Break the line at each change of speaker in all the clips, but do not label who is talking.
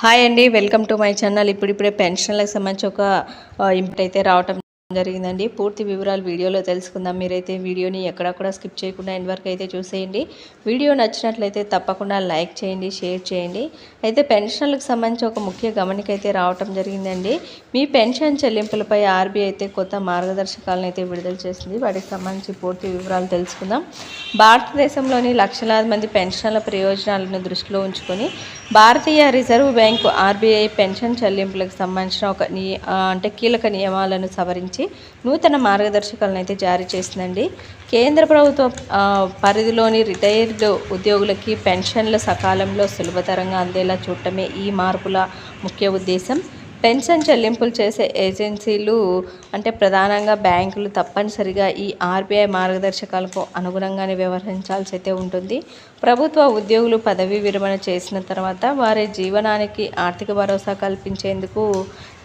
Hi అండి welcome to my channel. ఇప్పుడిప్పుడే పెన్షన్లకు సంబంధించి ఒక ఇంపట్ అయితే రావటం జరిగిందండి. పూర్తి వివరాలు వీడియోలో తెలుసుకుందాం. మీరైతే వీడియోని ఎక్కడక్కడ స్కిప్ చేయకుండా ఎండ్ వరకు అయితే చూసేయండి. వీడియో నచ్చినట్లయితే తప్పకుండా లైక్ చేయండి షేర్ చేయండి. అయితే పెన్షన్లకు సంబంధించి ఒక ముఖ్య గమనిక అయితే రావటం జరిగిందండి. మీ పెన్షన్ చెల్లింపులపై ఆర్బీఐ అయితే కొత్త మార్గదర్శకాలను అయితే విడుదల చేసింది. వాటికి సంబంధించి పూర్తి వివరాలు తెలుసుకుందాం. భారతదేశంలోని లక్షలాది మంది పెన్షన్ల ప్రయోజనాలను దృష్టిలో ఉంచుకొని భారతీయ రిజర్వ్ బ్యాంకు ఆర్బీఐ పెన్షన్ చెల్లింపులకు సంబంధించిన ఒక అంటే కీలక నియమాలను సవరించి నూతన మార్గదర్శకాలను అయితే జారీ చేసిందండి. కేంద్ర ప్రభుత్వ పరిధిలోని రిటైర్డ్ ఉద్యోగులకి పెన్షన్ల సకాలంలో సులభతరంగా అందేలా చూడటమే ఈ మార్పుల ముఖ్య ఉద్దేశం. పెన్షన్ చెల్లింపులు చేసే ఏజెన్సీలు అంటే ప్రధానంగా బ్యాంకులు తప్పనిసరిగా ఈ ఆర్బీఐ మార్గదర్శకాలకు అనుగుణంగానే వ్యవహరించాల్సి అయితే ఉంటుంది. ప్రభుత్వ ఉద్యోగులు పదవీ విరమణ చేసిన తర్వాత వారి జీవనానికి ఆర్థిక భరోసా కల్పించేందుకు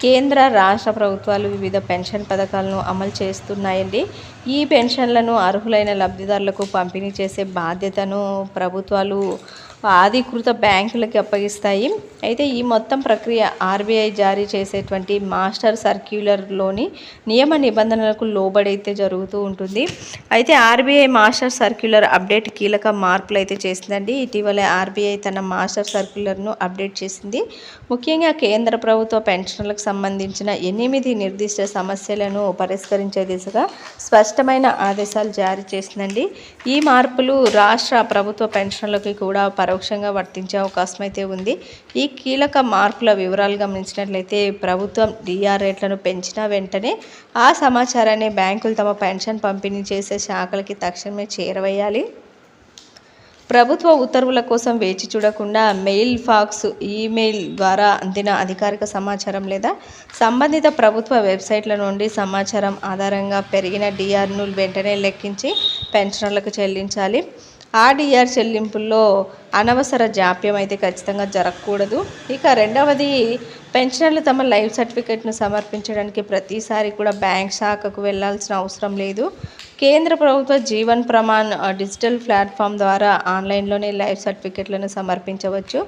కేంద్ర రాష్ట్ర ప్రభుత్వాలు వివిధ పెన్షన్ పథకాలను అమలు చేస్తున్నాయండి. ఈ పెన్షన్లను అర్హులైన లబ్ధిదారులకు పంపిణీ చేసే బాధ్యతను ప్రభుత్వాలు అధికృత బ్యాంకులకి అప్పగిస్తాయి. అయితే ఈ మొత్తం ప్రక్రియ ఆర్బీఐ జారీ చేసేటువంటి మాస్టర్ సర్క్యులర్లోని నియమ నిబంధనలకు లోబడి అయితే జరుగుతూ ఉంటుంది. అయితే ఆర్బీఐ మాస్టర్ సర్క్యులర్ అప్డేట్ కీలక మార్పులు అయితే చేసిందండి. ఇటీవల ఆర్బీఐ తన మాస్టర్ సర్క్యులర్ను అప్డేట్ చేసింది. ముఖ్యంగా కేంద్ర ప్రభుత్వ పెన్షన్లకు సంబంధించిన ఎనిమిది నిర్దిష్ట సమస్యలను పరిష్కరించే దిశగా స్పష్టమైన ఆదేశాలు జారీ చేసిందండి. ఈ మార్పులు రాష్ట్ర ప్రభుత్వ పెన్షన్లకి కూడా పరోక్షంగా వర్తించే అవకాశం అయితే ఉంది. ఈ కీలక మార్పుల వివరాలు గమనించినట్లయితే ప్రభుత్వం డిఆర్ రేట్లను పెంచిన వెంటనే ఆ సమాచారాన్ని బ్యాంకులు తమ పెన్షన్ పంపిణీ చేసే శాఖలకి తక్షణమే చేరవేయాలి. ప్రభుత్వ ఉత్తర్వుల కోసం వేచి చూడకుండా మెయిల్ ఫాక్స్ ఈమెయిల్ ద్వారా అందిన అధికారిక సమాచారం లేదా సంబంధిత ప్రభుత్వ వెబ్సైట్ల నుండి సమాచారం ఆధారంగా పెరిగిన డిఆర్ను వెంటనే లెక్కించి పెన్షనర్లకు చెల్లించాలి. ఆ డిఆర్ చెల్లింపుల్లో అనవసర జాప్యం అయితే ఖచ్చితంగా జరగకూడదు. ఇక రెండవది పెన్షనర్లు తమ లైఫ్ సర్టిఫికేట్ను సమర్పించడానికి ప్రతిసారి కూడా బ్యాంక్ శాఖకు వెళ్ళాల్సిన అవసరం లేదు. కేంద్ర ప్రభుత్వ జీవన్ ప్రమాణ్ డిజిటల్ ప్లాట్ఫామ్ ద్వారా ఆన్లైన్లోనే లైఫ్ సర్టిఫికెట్లను సమర్పించవచ్చు.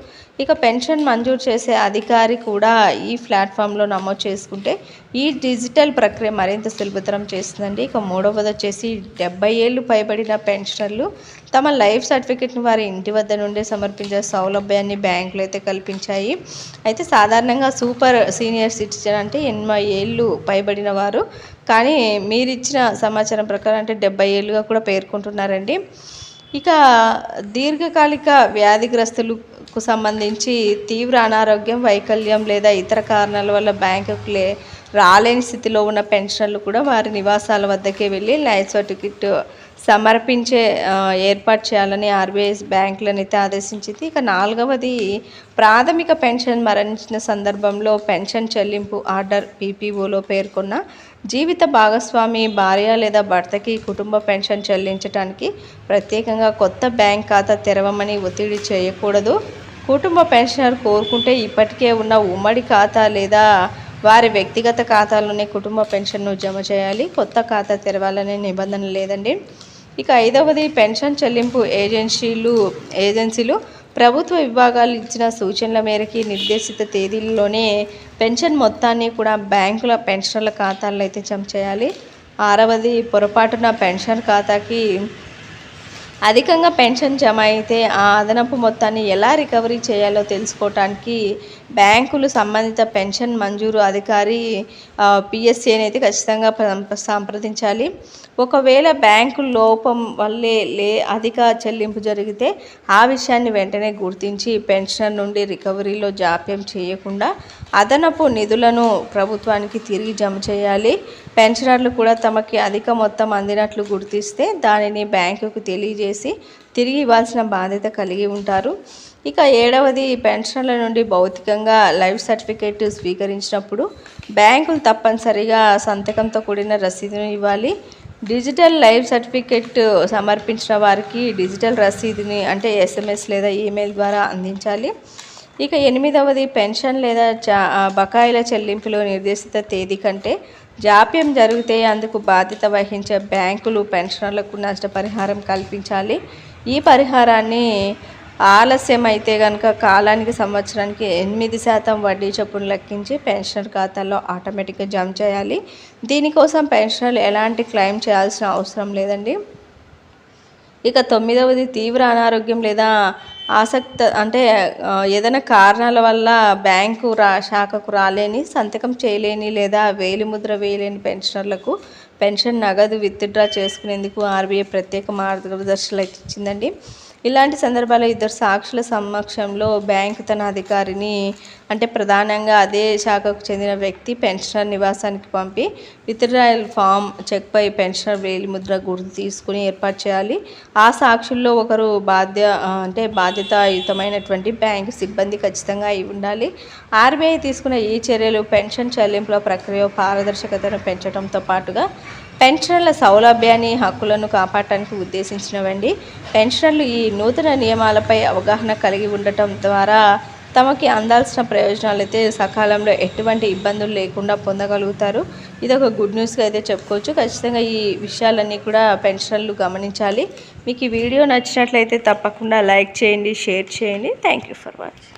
ఇక పెన్షన్ మంజూరు చేసే అధికారి కూడా ఈ ప్లాట్ఫామ్లో నమోదు చేసుకుంటే ఈ డిజిటల్ ప్రక్రియ మరింత సులభతరం చేస్తుందండి. ఇక మూడవది వచ్చేసి డెబ్బై ఏళ్ళు పైబడిన పెన్షనర్లు తమ లైఫ్ సర్టిఫికెట్ను వారి ఇంటి వద్ద నుండే సమర్పించే సౌలభ్యాన్ని బ్యాంకులు అయితే కల్పించాయి. అయితే సాధారణంగా సూపర్ సీనియర్ సిటిజన్ అంటే ఎనభై ఏళ్ళు పైబడిన వారు కానీ మీరు ఇచ్చిన సమాచారం ప్రకారం అంటే డెబ్బై ఏళ్ళుగా కూడా పేర్కొంటున్నారండి. ఇక దీర్ఘకాలిక వ్యాధిగ్రస్తులకు సంబంధించి తీవ్ర అనారోగ్యం వైకల్యం లేదా ఇతర కారణాల వల్ల బ్యాంకుకు లే రాలేని స్థితిలో ఉన్న పెన్షన్లు కూడా వారి నివాసాల వద్దకే వెళ్ళి లైఫ్ సర్టిఫికెట్ సమర్పించే ఏర్పాటు చేయాలని ఆర్బీఐ బ్యాంకులను అయితే ఆదేశించింది. ఇక నాలుగవది ప్రాథమిక పెన్షన్ మరణించిన సందర్భంలో పెన్షన్ చెల్లింపు ఆర్డర్ పీపీఓలో పేర్కొన్న జీవిత భాగస్వామి భార్య లేదా భర్తకి కుటుంబ పెన్షన్ చెల్లించడానికి ప్రత్యేకంగా కొత్త బ్యాంక్ ఖాతా తెరవమని ఒత్తిడి చేయకూడదు. కుటుంబ పెన్షనర్ కోరుకుంటే ఇప్పటికే ఉన్న ఉమ్మడి ఖాతా లేదా వారి వ్యక్తిగత ఖాతాలోనే కుటుంబ పెన్షన్ను జమ చేయాలి. కొత్త ఖాతా తెరవాలనే నిబంధన లేదండి. ఇక ఐదవది పెన్షన్ చెల్లింపు ఏజెన్సీలు ఏజెన్సీలు ప్రభుత్వ విభాగాలు ఇచ్చిన సూచనల మేరకి నిర్దేశిత తేదీల్లోనే పెన్షన్ మొత్తాన్ని కూడా బ్యాంకుల పెన్షన్ల ఖాతాల్లో అయితే జమ చేయాలి. ఆరవది పొరపాటున పెన్షన్ ఖాతాకి అధికంగా పెన్షన్ జమ అయితే ఆ అదనపు మొత్తాన్ని ఎలా రికవరీ చేయాలో తెలుసుకోవటానికి బ్యాంకులు సంబంధిత పెన్షన్ మంజూరు అధికారి పిఎస్సిని అయితే ఖచ్చితంగా సంప్రదించాలి. ఒకవేళ బ్యాంకు లోపం వల్లే లే అధిక చెల్లింపు జరిగితే ఆ విషయాన్ని వెంటనే గుర్తించి పెన్షన్ నుండి రికవరీలో జాప్యం చేయకుండా అదనపు నిధులను ప్రభుత్వానికి తిరిగి జమ చేయాలి. పెన్షనర్లు కూడా తమకి అధిక మొత్తం అందినట్లు గుర్తిస్తే దానిని బ్యాంకుకు చేసి తిరిగి ఇవ్వాల్సిన బాధ్యత కలిగి ఉంటారు. ఇక ఏడవది పెన్షన్ల నుండి భౌతికంగా లైఫ్ సర్టిఫికేట్ స్వీకరించినప్పుడు బ్యాంకులు తప్పనిసరిగా సంతకంతో కూడిన రసీదును ఇవ్వాలి. డిజిటల్ లైఫ్ సర్టిఫికేట్ సమర్పించిన వారికి డిజిటల్ రసీదుని అంటే ఎస్ఎంఎస్ లేదా ఈమెయిల్ ద్వారా అందించాలి. ఇక ఎనిమిదవది పెన్షన్ లేదా చా బకాయిల చెల్లింపులో నిర్దేశిత తేదీ కంటే జాప్యం జరిగితే అందుకు బాధ్యత వహించే బ్యాంకులు పెన్షనర్లకు నష్టపరిహారం కల్పించాలి. ఈ పరిహారాన్ని ఆలస్యం అయితే కనుక కాలానికి సంవత్సరానికి ఎనిమిది శాతం వడ్డీ చొప్పున లెక్కించి పెన్షనర్ ఖాతాలో ఆటోమేటిక్గా జమ చేయాలి. దీనికోసం పెన్షనర్లు ఎలాంటి క్లెయిమ్ చేయాల్సిన అవసరం లేదండి. ఇక తొమ్మిదవది తీవ్ర అనారోగ్యం లేదా ఆసక్త అంటే ఏదైనా కారణాల వల్ల బ్యాంకు రా శాఖకు రాలేని సంతకం చేయలేని లేదా వేలిముద్ర వేయలేని పెన్షనర్లకు పెన్షన్ నగదు విత్డ్రా చేసుకునేందుకు ఆర్బీఐ ప్రత్యేక మార్గదర్శకాలు ఇచ్చిందండి ఇలాంటి సందర్భాల్లో ఇద్దరు సాక్షుల సమక్షంలో బ్యాంకు తన అధికారిని అంటే ప్రధానంగా అదే శాఖకు చెందిన వ్యక్తి పెన్షనర్ నివాసానికి పంపి విత్డ్రాయల్ ఫామ్ చెక్పై పెన్షనర్ వేలి ముద్ర గుర్తు తీసుకుని ఏర్పాటు చేయాలి. ఆ సాక్షుల్లో ఒకరు బాధ్య అంటే బాధ్యతాయుతమైనటువంటి బ్యాంకు సిబ్బంది ఖచ్చితంగా అయి ఉండాలి. ఆర్బీఐ తీసుకున్న ఈ చర్యలు పెన్షన్ చెల్లింపుల ప్రక్రియ పారదర్శకతను పెంచడంతో పాటుగా పెన్షనర్ల సౌలభ్యాన్ని హక్కులను కాపాడటానికి ఉద్దేశించినవండి. పెన్షనర్లు ఈ నూతన నియమాలపై అవగాహన కలిగి ఉండటం ద్వారా తమకి అందాల్సిన ప్రయోజనాలు అయితే సకాలంలో ఎటువంటి ఇబ్బందులు లేకుండా పొందగలుగుతారు. ఇది ఒక గుడ్ న్యూస్గా అయితే చెప్పుకోవచ్చు. ఖచ్చితంగా ఈ విషయాలన్నీ కూడా పెన్షనర్లు గమనించాలి. మీకు ఈ వీడియో నచ్చినట్లయితే తప్పకుండా లైక్ చేయండి షేర్ చేయండి. Thank you for watching.